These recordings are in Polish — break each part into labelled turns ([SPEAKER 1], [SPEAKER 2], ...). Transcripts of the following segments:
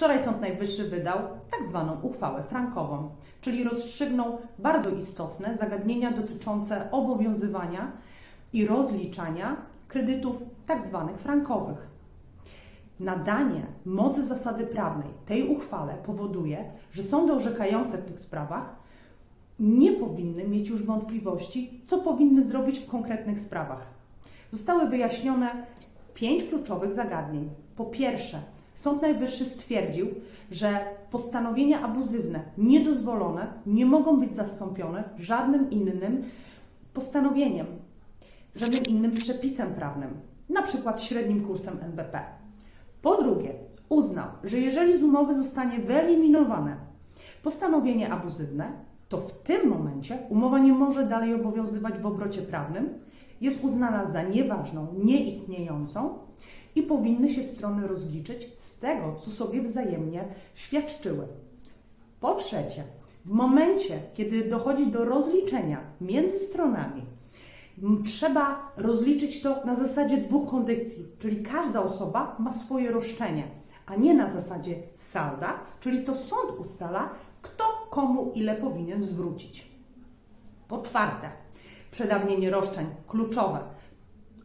[SPEAKER 1] Wczoraj Sąd Najwyższy wydał tak zwaną uchwałę frankową, czyli rozstrzygnął bardzo istotne zagadnienia dotyczące obowiązywania i rozliczania kredytów tak zwanych frankowych. Nadanie mocy zasady prawnej tej uchwale powoduje, że sądy orzekające w tych sprawach nie powinny mieć już wątpliwości, co powinny zrobić w konkretnych sprawach. Zostały wyjaśnione pięć kluczowych zagadnień. Po pierwsze, Sąd Najwyższy stwierdził, że postanowienia abuzywne, niedozwolone, nie mogą być zastąpione żadnym innym postanowieniem, żadnym innym przepisem prawnym, na przykład średnim kursem NBP. Po drugie, uznał, że jeżeli z umowy zostanie wyeliminowane postanowienie abuzywne, to w tym momencie umowa nie może dalej obowiązywać w obrocie prawnym, jest uznana za nieważną, nieistniejącą i powinny się strony rozliczyć z tego, co sobie wzajemnie świadczyły. Po trzecie, w momencie, kiedy dochodzi do rozliczenia między stronami, trzeba rozliczyć to na zasadzie dwóch kondycji, czyli każda osoba ma swoje roszczenie, a nie na zasadzie salda, czyli to sąd ustala, komu ile powinien zwrócić. Po czwarte, przedawnienie roszczeń kluczowe.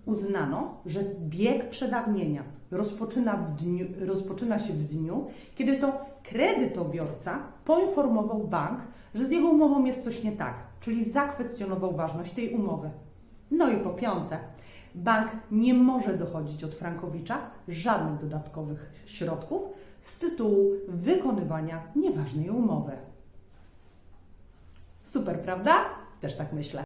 [SPEAKER 1] Uznano, że bieg przedawnienia rozpoczyna, dniu, rozpoczyna się w dniu, kiedy to kredytobiorca poinformował bank, że z jego umową jest coś nie tak, czyli zakwestionował ważność tej umowy. No i po piąte, bank nie może dochodzić od Frankowicza żadnych dodatkowych środków z tytułu wykonywania nieważnej umowy. Super, prawda? Też tak myślę.